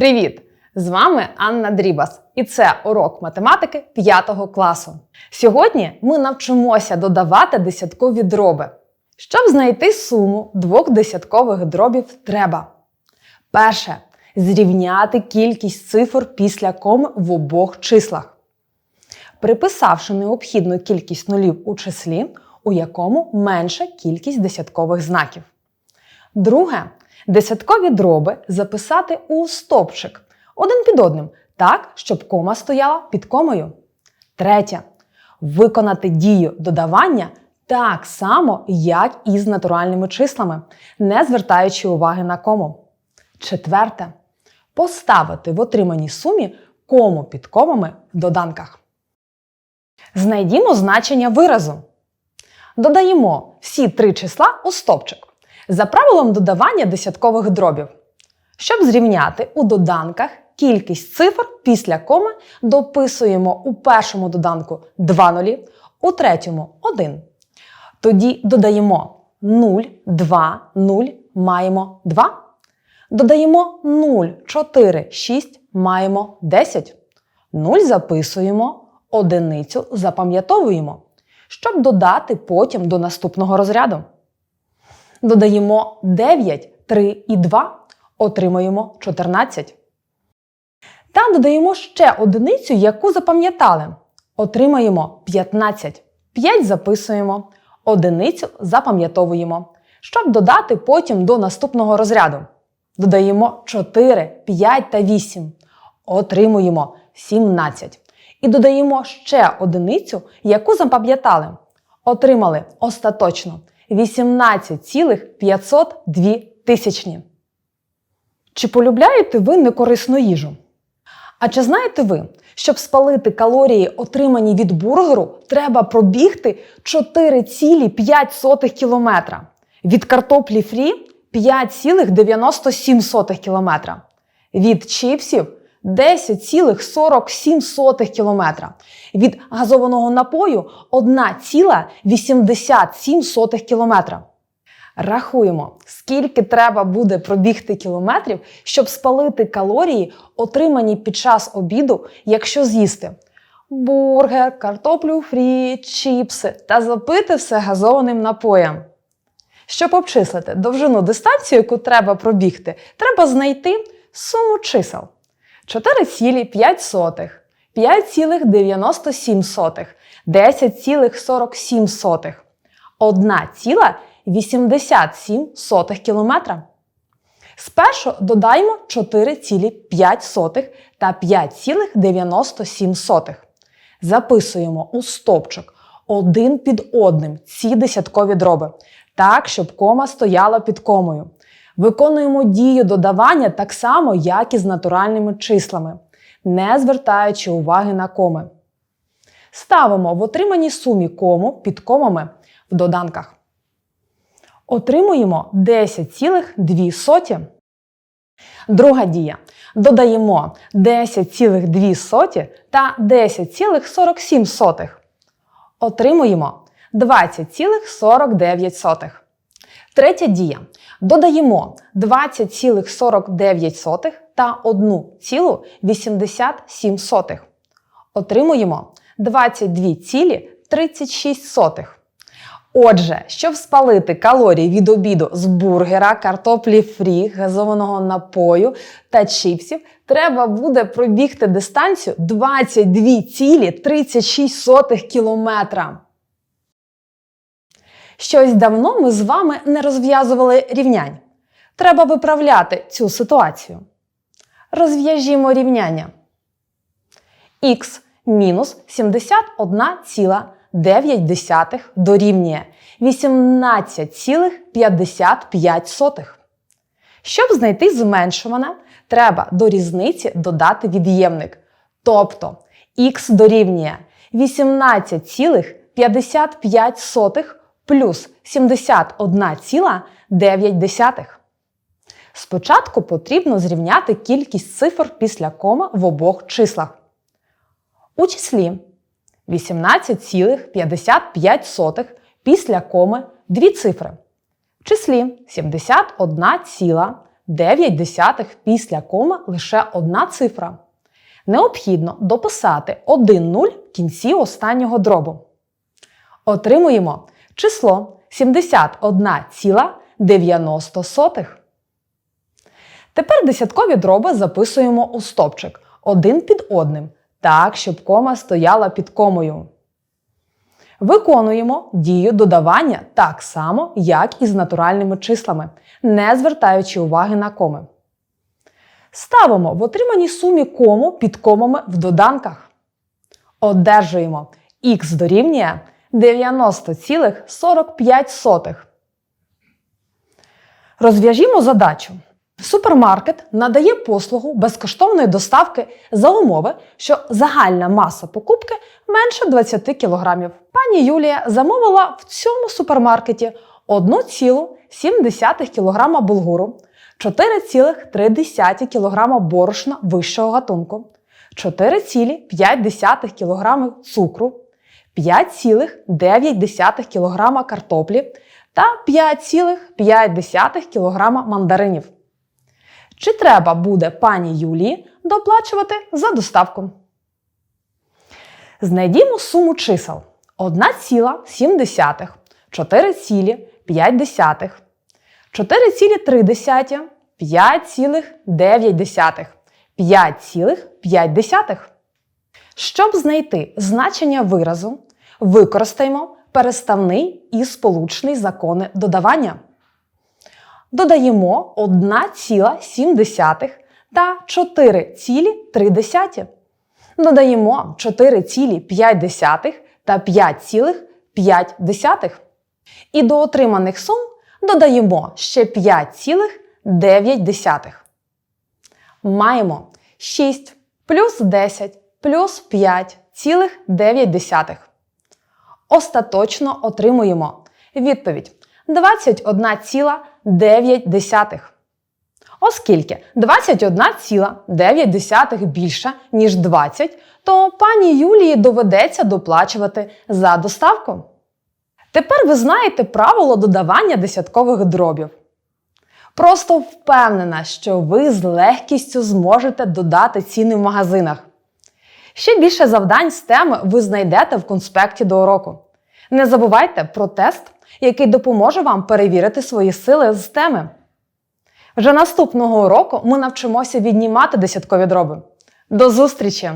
Привіт! З вами Анна Дрібас, і це урок математики 5 класу. Сьогодні ми навчимося додавати десяткові дроби. Щоб знайти суму двох десяткових дробів, треба перше зрівняти кількість цифр після коми в обох числах. Приписавши необхідну кількість нулів у числі, у якому менша кількість десяткових знаків. Друге десяткові дроби записати у стовпчик один під одним, так, щоб кома стояла під комою. Третє. Виконати дію додавання так само, як і з натуральними числами, не звертаючи уваги на кому. Четверте. Поставити в отриманій сумі кому під комами в доданках. Знайдімо значення виразу. Додаємо всі три числа у стовпчик за правилом додавання десяткових дробів. Щоб зрівняти у доданках кількість цифр після коми, дописуємо у першому доданку 2 нулі, у третьому 1. Тоді додаємо 0, 2, 0, маємо 2. Додаємо 0, 4, 6, маємо 10. 0 записуємо, одиницю запам'ятовуємо, щоб додати потім до наступного розряду. Додаємо 9, 3 і 2, отримаємо 14. Та додаємо ще одиницю, яку запам'ятали. Отримаємо 15. 5 записуємо, одиницю запам'ятовуємо, щоб додати потім до наступного розряду. Додаємо 4, 5 та 8. Отримуємо 17. І додаємо ще одиницю, яку запам'ятали. Отримали остаточно 18,502 тисячні. Чи полюбляєте ви некорисну їжу? А чи знаєте ви, щоб спалити калорії, отримані від бургеру, треба пробігти 4,5 кілометра. Від картоплі фрі 5,97 кілометра. Від чіпсів 10,47 кілометра. Від газованого напою 1,87 кілометра. Рахуємо, скільки треба буде пробігти кілометрів, щоб спалити калорії, отримані під час обіду, якщо з'їсти бургер, картоплю фрі, чіпси та запити все газованим напоєм. Щоб обчислити довжину дистанцію, яку треба пробігти, треба знайти суму чисел 4,5, 5,97, 10,47, 1,87 кілометра. Спершу додаємо 4,5 та 5,97. Записуємо у стовпчик один під одним ці десяткові дроби, так, щоб кома стояла під комою. Виконуємо дію додавання так само, як і з натуральними числами, не звертаючи уваги на коми. Ставимо в отриманій сумі кому під комами в доданках. Отримуємо 10,2. Друга дія. Додаємо 10,2 та 10,47. Отримуємо 20,49. Третя дія. Додаємо 20,49 та 1,87. Отримуємо 22,36. Отже, щоб спалити калорії від обіду з бургера, картоплі фрі, газованого напою та чіпсів, треба буде пробігти дистанцію 22,36 кілометра. Щось давно ми з вами не розв'язували рівнянь. Треба виправляти цю ситуацію. Розв'яжімо рівняння. Х мінус 71,9 дорівнює 18,55. Щоб знайти зменшуване, треба до різниці додати від'ємник. Тобто х дорівнює 18,55 плюс 71,9. Спочатку потрібно зрівняти кількість цифр після кома в обох числах. У числі 18,55 після коми дві цифри. В числі 71,9 після коми лише одна цифра. Необхідно дописати один нуль в кінці останнього дробу. Отримуємо число 71,90. Тепер десяткові дроби записуємо у стопчик один під одним, так, щоб кома стояла під комою. Виконуємо дію додавання так само, як і з натуральними числами, не звертаючи уваги на коми. Ставимо в отриманій сумі кому під комами в доданках. Одержуємо х дорівнює 90,45. Розв'яжімо задачу. Супермаркет надає послугу безкоштовної доставки за умови, що загальна маса покупки менше 20 кг. Пані Юлія замовила в цьому супермаркеті 1,7 кг булгуру, 4,3 кг борошна вищого гатунку, 4,5 кг цукру, 5,9 кг картоплі та 5,5 кг мандаринів. Чи треба буде пані Юлії доплачувати за доставку? Знайдімо суму чисел 1,7, 4,5, 4,3, 5,9, 5,5. Щоб знайти значення виразу, використаємо переставний і сполучний закони додавання. Додаємо 1,7 та 4,3. Додаємо 4,5 та 5,5. І до отриманих сум додаємо ще 5,9. Маємо 6 плюс 10 плюс 5,9. Остаточно отримуємо відповідь 21,9. Оскільки 21,9 більше, ніж 20, то пані Юлії доведеться доплачувати за доставку. Тепер ви знаєте правило додавання десяткових дробів. Просто впевнена, що ви з легкістю зможете додати ціни в магазинах. Ще більше завдань з теми ви знайдете в конспекті до уроку. Не забувайте про тест, який допоможе вам перевірити свої сили з теми. Вже наступного уроку ми навчимося віднімати десяткові дроби. До зустрічі!